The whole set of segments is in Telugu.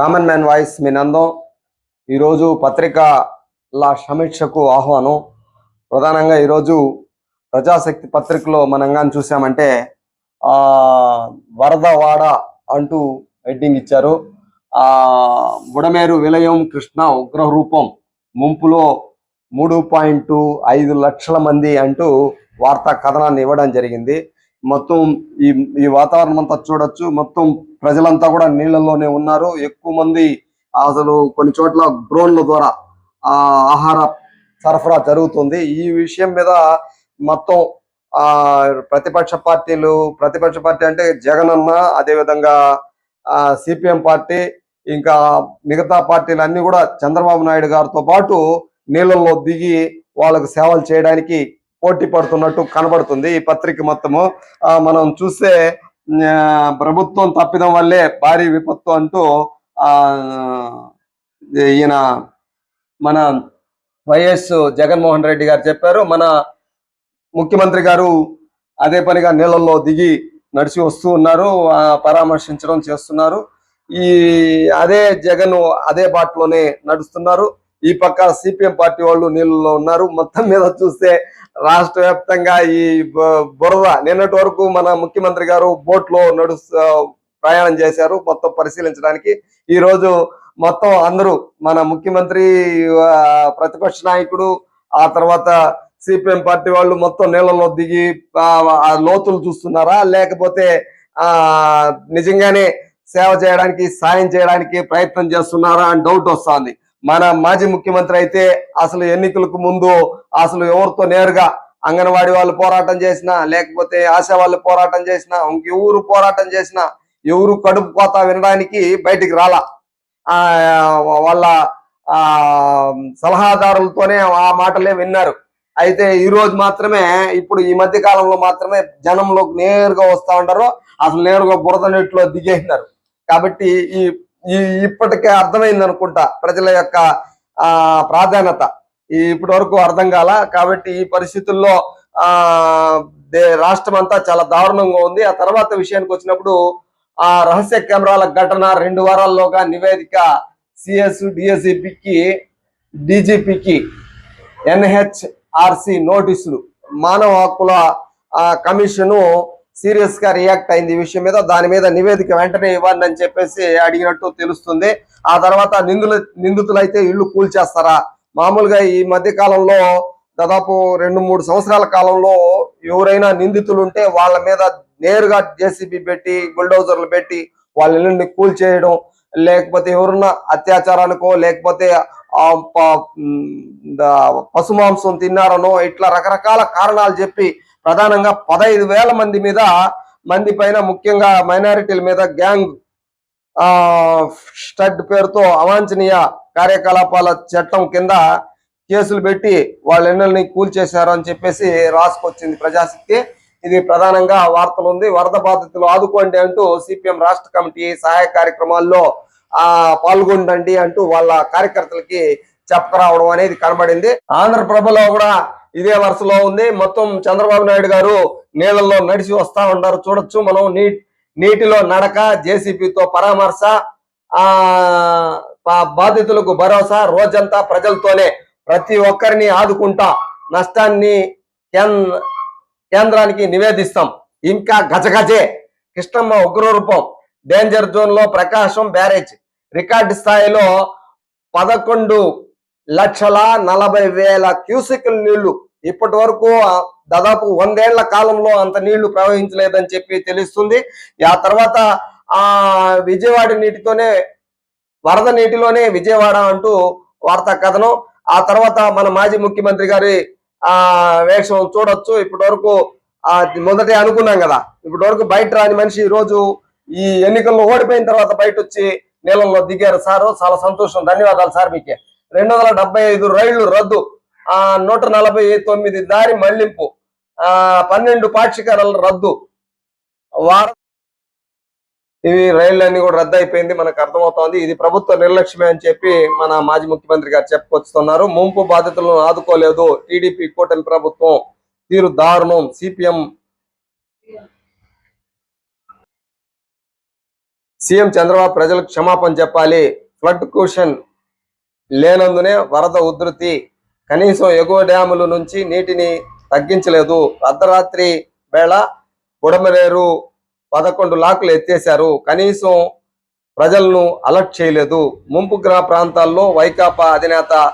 కామన్ మ్యాన్ వాయిస్ మీ నందం. ఈరోజు పత్రికల సమీక్షకు ఆహ్వానం. ప్రధానంగా ఈరోజు ప్రజాశక్తి పత్రికలో మనం కానీ చూసామంటే వరదవాడ అంటూ హెడ్డింగ్ ఇచ్చారు. ఆ బుడమేరు విలయం కృష్ణ ఉగ్ర రూపం ముంపులో మూడు పాయింట్ ఐదు లక్షల మంది అంటూ వార్తా కథనాన్ని ఇవ్వడం జరిగింది. మొత్తం ఈ ఈ వాతావరణం అంతా చూడొచ్చు. మొత్తం ప్రజలంతా కూడా నీళ్ళల్లోనే ఉన్నారు. ఎక్కువ మంది అసలు కొన్ని చోట్ల డ్రోన్ల ద్వారా ఆ ఆహార సరఫరా జరుగుతుంది. ఈ విషయం మీద మొత్తం ఆ ప్రతిపక్ష పార్టీలు ప్రతిపక్ష పార్టీ అంటే జగన్ అన్న అదేవిధంగా సిపిఎం పార్టీ ఇంకా మిగతా పార్టీలు అన్ని కూడా చంద్రబాబు నాయుడు గారితో పాటు నీళ్ళల్లో దిగి వాళ్ళకు సేవలు చేయడానికి పోటీ పడుతున్నట్టు కనబడుతుంది. ఈ పత్రిక మొత్తము ఆ, మనం చూస్తే ప్రభుత్వం తప్పిదం వల్లే భారీ విపత్తు అంటూ ఈయన మన వైఎస్ జగన్మోహన్ రెడ్డి గారు చెప్పారు. మన ముఖ్యమంత్రి గారు అదే పనిగా నీళ్ళల్లో దిగి నడిచి వస్తూ ఉన్నారు పరామర్శించడం చేస్తున్నారు. ఈ అదే జగన్ అదే బాటలోనే నడుస్తున్నారు. ఈ పక్క సిపిఎం పార్టీ వాళ్ళు నీళ్ళలో ఉన్నారు. మొత్తం మీద చూస్తే రాష్ట్ర వ్యాప్తంగా ఈ బురద నిన్నటి వరకు మన ముఖ్యమంత్రి గారు బోట్లో నడు ప్రయాణం చేశారు. మొత్తం పరిశీలించడానికి ఈ రోజు మొత్తం అందరూ మన ముఖ్యమంత్రి ప్రతిపక్ష నాయకుడు ఆ తర్వాత సిపిఎం పార్టీ వాళ్ళు మొత్తం నీళ్ళలో దిగి ఆ లోతులు చూస్తున్నారా? లేకపోతే ఆ నిజంగానే సేవ చేయడానికి సాయం చేయడానికి ప్రయత్నం చేస్తున్నారా అని డౌట్ వస్తుంది. మన మాజీ ముఖ్యమంత్రి అయితే అసలు ఎన్నికలకు ముందు అసలు ఎవరితో నేరుగా అంగన్వాడీ వాళ్ళు పోరాటం చేసినా లేకపోతే ఆశా వాళ్ళు పోరాటం చేసినా ఇంకెవరు పోరాటం చేసినా ఎవరు కడుపు కోత వినడానికి బయటికి రాలా. వాళ్ళ ఆ సలహాదారులతోనే ఆ మాటలే విన్నారు. అయితే ఈ రోజు మాత్రమే ఇప్పుడు ఈ మధ్య కాలంలో మాత్రమే జనంలోకి నేరుగా వస్తా ఉంటారు అసలు నేరుగా బురద నీటిలో దిగేసినారు. కాబట్టి ఈ ఇప్పటికే అర్థమైంది అనుకుంటా ప్రజల యొక్క ఆ ప్రాధాన్యత. ఈ ఇప్పటి వరకు అర్థం కాల కాబట్టి ఈ పరిస్థితుల్లో ఆ దే- రాష్ట్రం అంతా చాలా దారుణంగా ఉంది. ఆ తర్వాత విషయానికి వచ్చినప్పుడు ఆ రహస్య కెమెరాల ఘటన రెండు వారాల్లోగా నివేదిక సిఎస్ డిఎస్సిపికి డీజీపీకి ఎన్హెచ్ఆర్సి నోటీసులు. మానవ హక్కుల కమిషను సీరియస్గా రియాక్ట్ అయింది ఈ విషయం మీద. దాని మీద నివేదిక వెంటనే ఇవ్వండి అని చెప్పేసి అడిగినట్టు తెలుస్తుంది. ఆ తర్వాత నిందులు నిందితులైతే ఇల్లు కూల్చేస్తారా? మామూలుగా ఈ మధ్య కాలంలో దాదాపు రెండు మూడు సంవత్సరాల కాలంలో ఎవరైనా నిందితులు ఉంటే వాళ్ళ మీద నేరుగా జేసీబీ పెట్టి బుల్డోజర్లు పెట్టి వాళ్ళ ఇల్లుని కూల్చేయడం లేకపోతే ఎవరున్నా అత్యాచారానికో లేకపోతే పశు మాంసం పశుమాంసం తిన్నారనో ఇట్లా రకరకాల కారణాలు చెప్పి ప్రధానంగా పదహైదు వేల మంది మీద మంది పైన ముఖ్యంగా మైనారిటీల మీద గ్యాంగ్ ఆ స్టడ్ పేరుతో అవాంఛనీయ కార్యకలాపాల చట్టం కింద కేసులు పెట్టి వాళ్ళ ఎన్నెల్ని కూల్చేశారు అని చెప్పేసి రాసుకొచ్చింది ప్రజాశక్తి. ఇది ప్రధానంగా వార్తలు ఉంది. వరద బాధితులు ఆదుకోండి అంటూ సిపిఎం రాష్ట్ర కమిటీ సహాయ కార్యక్రమాల్లో ఆ పాల్గొండండి అంటూ వాళ్ళ కార్యకర్తలకి చెప్పరావడం అనేది కనబడింది. ఆంధ్రప్రభలో కూడా ఇదే వరుసలో ఉంది. మొత్తం చంద్రబాబు నాయుడు గారు నీళ్ళల్లో నడిచి వస్తా ఉంటారు చూడొచ్చు మనం నీ నీటిలో నడక జేసీబీతో పరామర్శ ఆ బాధితులకు భరోసా రోజంతా ప్రజలతోనే ప్రతి ఒక్కరిని ఆదుకుంటా నష్టాన్ని కేంద్రానికి నివేదిస్తాం. ఇంకా గజగజే. కృష్ణమ్మ ఉగ్రరూపం. డేంజర్ జోన్లో ప్రకాశం బ్యారేజ్. రికార్డు స్థాయిలో పదకొండు లక్షల నలభై వేల క్యూసికల్ నీళ్ళు. ఇప్పటి వరకు దాదాపు వందేళ్ళ కాలంలో అంత నీళ్ళు ప్రవహించలేదని చెప్పి తెలుస్తుంది. ఆ తర్వాత ఆ విజయవాడ నీటితోనే వరద నీటిలోనే విజయవాడ అంటూ వార్తా కథనం. ఆ తర్వాత మన మాజీ ముఖ్యమంత్రి గారి ఆ వేషం చూడొచ్చు. ఇప్పటి వరకు ఆ మొదటే అనుకున్నాం కదా. ఇప్పటి వరకు బయట రాని మనిషి ఈ రోజు ఈ ఎన్నికల్లో ఓడిపోయిన తర్వాత బయట వచ్చి నీళ్ళల్లో దిగారు సారు. చాలా సంతోషం. ధన్యవాదాలు సార్ మీకే. రెండు వందల డెబ్బై ఐదు రైళ్ళు రద్దు. ఆ నూట నలభై తొమ్మిది దారి మళ్ళింపు. ఆ పన్నెండు పాక్షికారాలు రద్దు. వార ఇవి రైళ్ళన్నీ కూడా రద్దు అయిపోయింది మనకు అర్థమవుతోంది. ఇది ప్రభుత్వ నిర్లక్ష్యమే అని చెప్పి మన మాజీ ముఖ్యమంత్రి గారు చెప్పుకొస్తున్నారు. ముంపు బాధితులను ఆదుకోలేదు. టీడీపీ కూటమి ప్రభుత్వం తీరు దారుణం. సిపిఎం సీఎం చంద్రబాబు ప్రజలకు క్షమాపణ చెప్పాలి. ఫ్లడ్ క్యూషన్ లేనందునే వరద ఉధృతి. కనీసం ఎగువ డ్యాముల నుంచి నీటిని తగ్గించలేదు. అర్ధరాత్రి వేళ బుడమరేరు పదకొండు లాకులు ఎత్తేశారు. కనీసం ప్రజలను అలర్ట్ చేయలేదు. ముంపు గ్రహ ప్రాంతాల్లో వైకాపా అధినేత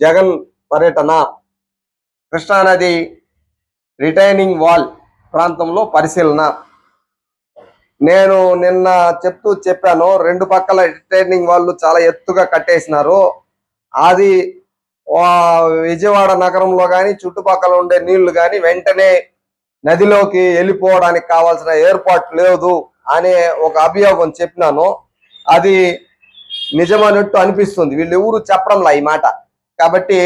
జగన్ పర్యటన. కృష్ణానది రిటైనింగ్ వాల్ ప్రాంతంలో పరిశీలన. నేను నిన్న చెప్తూ చెప్పాను రెండు పక్కల రిటైనింగ్ వాళ్ళు చాలా ఎత్తుగా కట్టేసినారు. అది విజయవాడ నగరంలో కానీ చుట్టుపక్కల ఉండే నీళ్ళు కానీ వెంటనే నదిలోకి వెళ్ళిపోవడానికి కావాల్సిన ఏర్పాటు లేదు అనే ఒక అభియోగం చెప్పినాను. అది నిజమన్నట్టు అనిపిస్తుంది. వీళ్ళు ఎవరు చెప్పడంలా ఈ మాట? కాబట్టి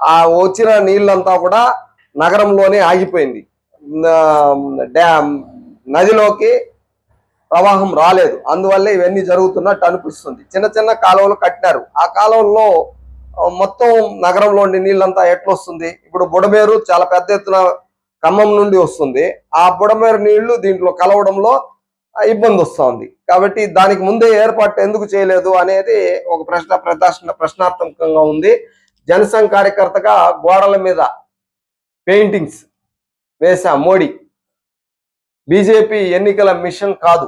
ఆ వచ్చిన నీళ్ళంతా కూడా నగరంలోనే ఆగిపోయింది. డ్యామ్ నదిలోకి ప్రవాహం రాలేదు. అందువల్ల ఇవన్నీ జరుగుతున్నట్టు అనిపిస్తుంది. చిన్న చిన్న కాలువలు కట్టినారు. ఆ కాలువల్లో మొత్తం నగరంలో ఉండే నీళ్ళంతా ఎట్లా వస్తుంది ఇప్పుడు బుడమేరు చాలా పెద్ద ఎత్తున ఖమ్మం నుండి వస్తుంది. ఆ బుడమేరు నీళ్ళు దీంట్లో కలవడంలో ఇబ్బంది వస్తుంది. కాబట్టి దానికి ముందే ఏర్పాటు ఎందుకు చేయలేదు అనేది ఒక ప్రశ్న ప్రదర్శన ప్రశ్నార్థకంగా ఉంది. జనసంఘ కార్యకర్తగా గోడల మీద పెయింటింగ్స్ వేశా మోడీ. బీజేపీ ఎన్నికల మిషన్ కాదు.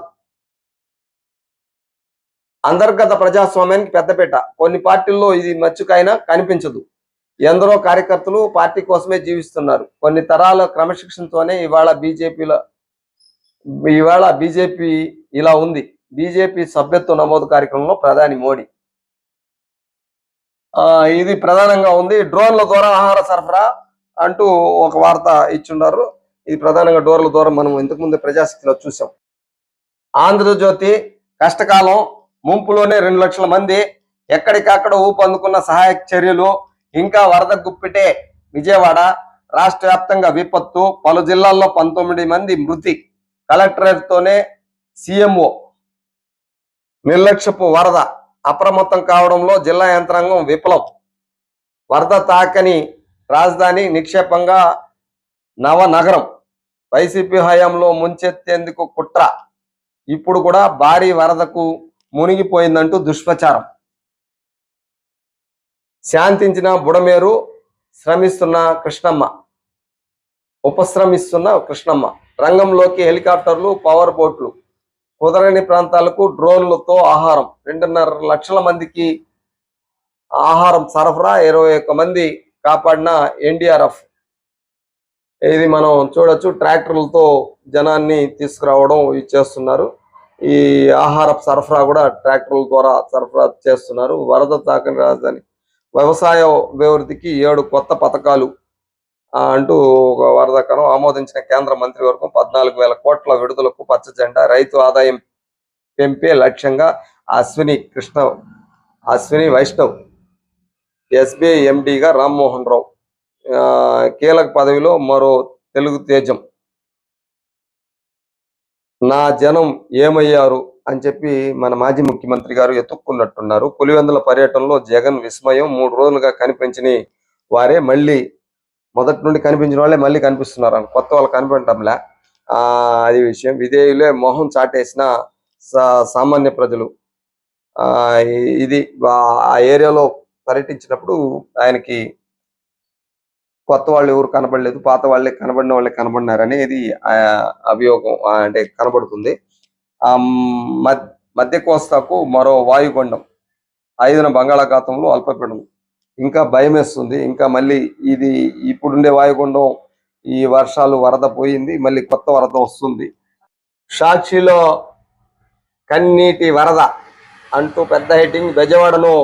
అంతర్గత ప్రజాస్వామ్యానికి పెద్దపీట. కొన్ని పార్టీల్లో ఇది మచ్చుకైనా కనిపించదు. ఎందరో కార్యకర్తలు పార్టీ కోసమే జీవిస్తున్నారు. కొన్ని తరాల క్రమశిక్షణతోనే ఇవాళ బీజేపీలో ఇవాళ బీజేపీ ఇలా ఉంది. బీజేపీ సభ్యత్వ నమోదు కార్యక్రమంలో ప్రధాని మోడీ. ఇది ప్రధానంగా ఉంది. డ్రోన్ల ద్వారా ఆహార సరఫరా అంటూ ఒక వార్త ఇచ్చున్నారు ఇది ప్రధానంగా డోర్ల ద్వారా మనం ఇంతకుముందు ప్రజాశక్తిలో చూసాం. ఆంధ్రజ్యోతి కష్టకాలం ముంపులోనే రెండు లక్షల మంది ఎక్కడికక్కడ ఊపందుకున్న సహాయక చర్యలు ఇంకా వరద గుప్పిటే విజయవాడ రాష్ట్ర వ్యాప్తంగా విపత్తు పలు జిల్లాల్లో పంతొమ్మిది మంది మృతి. కలెక్టరేట్తోనే సీఎంఓ. నిర్లక్ష్యపు వరద అప్రమత్తం కావడంలో జిల్లా యంత్రాంగం విప్లవం. వరద తాకని రాజధాని నిక్షేపంగా నవనగరం. వైసీపీ హయాంలో ముంచెత్తేందుకు కుట్ర. ఇప్పుడు కూడా భారీ వరదకు మునిగిపోయిందంటూ దుష్ప్రచారం. శాంతించిన బుడమేరు శ్రమిస్తున్న కృష్ణమ్మ. ఉపశ్రమిస్తున్న కృష్ణమ్మ. రంగంలోకి హెలికాప్టర్లు పవర్ బోట్లు. కుదరని ప్రాంతాలకు డ్రోన్లతో ఆహారం. రెండున్నర లక్షల మందికి ఆహారం సరఫరా ఇరవై మంది కాపాడిన ఎన్డీఆర్ఎఫ్. ఇది మనం చూడొచ్చు. ట్రాక్టర్లతో జనాన్ని తీసుకురావడం ఇది చేస్తున్నారు. ఈ ఆహార సరఫరా కూడా ట్రాక్టర్ల ద్వారా సరఫరా చేస్తున్నారు. వరద తాకని రాజధాని వ్యవసాయ అభివృద్ధికి ఏడు కొత్త పథకాలు అంటూ ఒక వరదకరం ఆమోదించిన కేంద్ర మంత్రివర్గం పద్నాలుగు వేల కోట్ల విడుదలకు పచ్చ జెండా. రైతు ఆదాయం పెంపే లక్ష్యంగా అశ్విని కృష్ణ అశ్విని వైష్ణవ్ ఎస్బీఐ ఎండిగా రామ్మోహన్ రావు కీలక పదవిలో మరో తెలుగు తేజం. నా జనం ఏమయ్యారు అని చెప్పి మన మాజీ ముఖ్యమంత్రి గారు ఎత్తుక్కున్నట్టున్నారు. పులివెందుల పర్యటనలో జగన్ విస్మయం మూడు రోజులుగా కనిపించని వారే మళ్ళీ మొదటి నుండి కనిపించిన వాళ్ళే మళ్ళీ కనిపిస్తున్నారు. అని కొత్త వాళ్ళు కనిపించడంలే. ఆ అది విషయం. విధేయులే మొహం చాటేసిన సా- సామాన్య ప్రజలు. ఆ ఇది ఆ ఏరియాలో పర్యటించినప్పుడు ఆయనకి కొత్త వాళ్ళు ఎవరు కనబడలేదు పాత వాళ్ళే కనబడిన వాళ్ళే కనబడినారు అనేది ఆ అభియోగం అంటే కనబడుతుంది. ఆ మధ్య మధ్య కోస్తాకు మరో వాయుగుండం ఐదున బంగాళాఖాతంలో అల్పపీడనం. ఇంకా భయం వేస్తుంది. ఇంకా మళ్ళీ ఇది ఇప్పుడుండే వాయుగుండం ఈ వర్షాలు వరద పోయింది మళ్ళీ కొత్త వరద వస్తుంది. సాక్షిలో కన్నీటి వరద అంటూ పెద్ద హెడ్డింగ్ బెజవాడను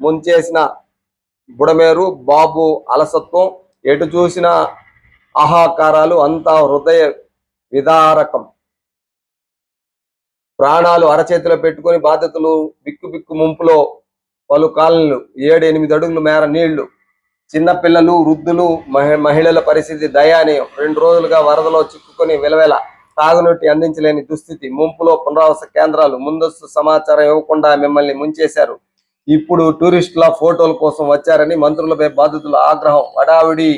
ముంచేసిన బుడమేరు బాబు అలసత్వం ఎటు చూసిన ఆహాకారాలు అంతా హృదయ విదారకం. ప్రాణాలు అరచేతిలో పెట్టుకొని బాధ్యతలు బిక్కు బిక్కు ముంపులో పలు కాలనీలు ఏడు ఎనిమిది అడుగుల మేర నీళ్ళు చిన్నపిల్లలు వృద్ధులు మహి- మహిళల పరిస్థితి దయానీయం. రెండు రోజులుగా వరదలో చిక్కుకొని విలవెల తాగునీటి అందించలేని దుస్థితి. ముంపులో పునరావాస కేంద్రాలు ముందస్తు సమాచారం ఇవ్వకుండా మిమ్మల్ని ముంచేశారు. ఇప్పుడు టూరిస్టుల ఫోటోల కోసం వచ్చారని మంత్రులపై బాధితుల ఆగ్రహం. హడావిడి.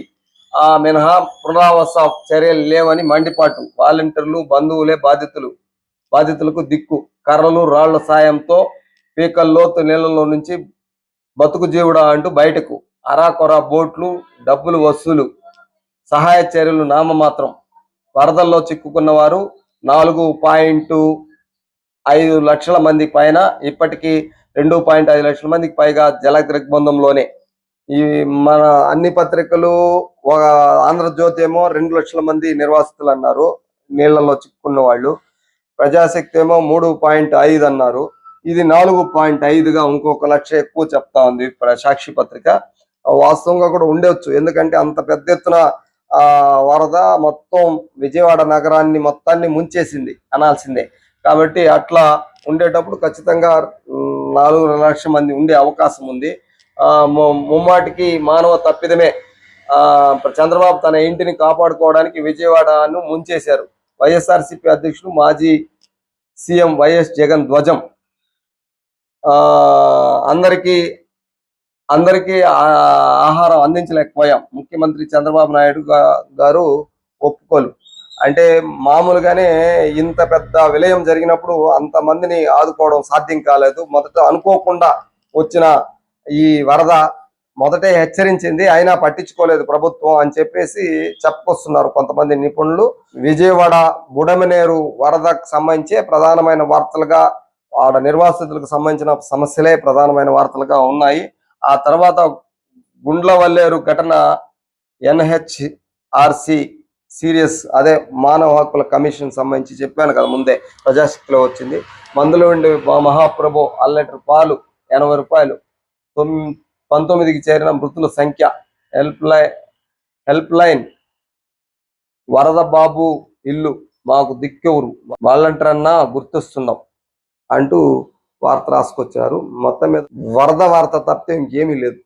ఆ మినహా పునరావాస చర్యలు లేవని మండిపాటు. వాలంటీర్లు బంధువులే బాధితులు. బాధితులకు దిక్కు. కర్రలు రాళ్ళ సాయంతో పీకల్లోతు నీళ్ళలో నుంచి బతుకు జీవుడా అంటూ బయటకు. అరాకొర బోట్లు డబ్బులు వసూలు. సహాయ చర్యలు నామమాత్రం. వరదల్లో చిక్కుకున్న వారు నాలుగు పాయింట్ ఐదు లక్షల మంది పైన ఇప్పటికీ రెండు పాయింట్ ఐదు లక్షల మందికి పైగా జల దిగ్బంధంలోనే ఈ మన అన్ని పత్రికలు ఒక ఆంధ్రజ్యోతి ఏమో రెండు లక్షల మంది నిర్వాసితులు అన్నారు నీళ్ళలో చిక్కుకున్న వాళ్ళు ప్రజాశక్తి ఏమో మూడు పాయింట్ ఐదు అన్నారు. ఇది నాలుగు పాయింట్ ఐదుగా ఇంకొక లక్ష ఎక్కువ చెప్తా ఉంది ప్ర- సాక్షి పత్రిక. వాస్తవంగా కూడా ఉండవచ్చు ఎందుకంటే అంత పెద్ద ఎత్తున ఆ వరద మొత్తం విజయవాడ నగరాన్ని మొత్తాన్ని ముంచేసింది అనాల్సిందే. కాబట్టి అట్లా ఉండేటప్పుడు ఖచ్చితంగా నాలుగు లక్షల మంది ఉండే అవకాశం ఉంది. ఆ ముమ్మాటికి మానవ తప్పిదమే. ఆ చంద్రబాబు తన ఇంటిని కాపాడుకోవడానికి విజయవాడను ముంచేశారు. వైఎస్ఆర్సిపి అధ్యక్షుడు మాజీ సీఎం వైఎస్ జగన్ ధ్వజం. ఆ అందరికీ అందరికీ ఆహారం అందించలేకపోయాం. ముఖ్యమంత్రి చంద్రబాబు నాయుడు గారు ఒప్పుకోలు. అంటే మామూలుగానే ఇంత పెద్ద విలయం జరిగినప్పుడు అంత మందిని ఆదుకోవడం సాధ్యం కాలేదు. మొదట అనుకోకుండా వచ్చిన ఈ వరద మొదటే హెచ్చరించింది అయినా పట్టించుకోలేదు ప్రభుత్వం అని చెప్పేసి చెప్పుకొస్తున్నారు కొంతమంది నిపుణులు. విజయవాడ బుడమనేరు వరదకు సంబంధించి ప్రధానమైన వార్తలుగా ఆడ నిర్వాసితులకు సంబంధించిన సమస్యలే ప్రధానమైన వార్తలుగా ఉన్నాయి. ఆ తర్వాత గుండ్లవల్లేరు ఘటన ఎన్హెచ్ఆర్సి సీరియస్ అదే మానవ హక్కుల కమిషన్ సంబంధించి చెప్పాను కదా ముందే ప్రజాశక్తిలో వచ్చింది. మందులు ఉండి మహాప్రభు అల్లెటర్ పాలు ఎనభై రూపాయలు. తొమ్- పంతొమ్మిదికి చేరిన మృతుల సంఖ్య హెల్ప్ లైన్ హెల్ప్ లైన్ వరద బాబు ఇల్లు మాకు దిక్కెవరు. వాళ్ళంటారన్నా గుర్తొస్తున్నాం అంటూ వార్త రాసుకొచ్చారు. మొత్తం మీద వరద వార్త తప్పితే ఇంకేమీ లేదు.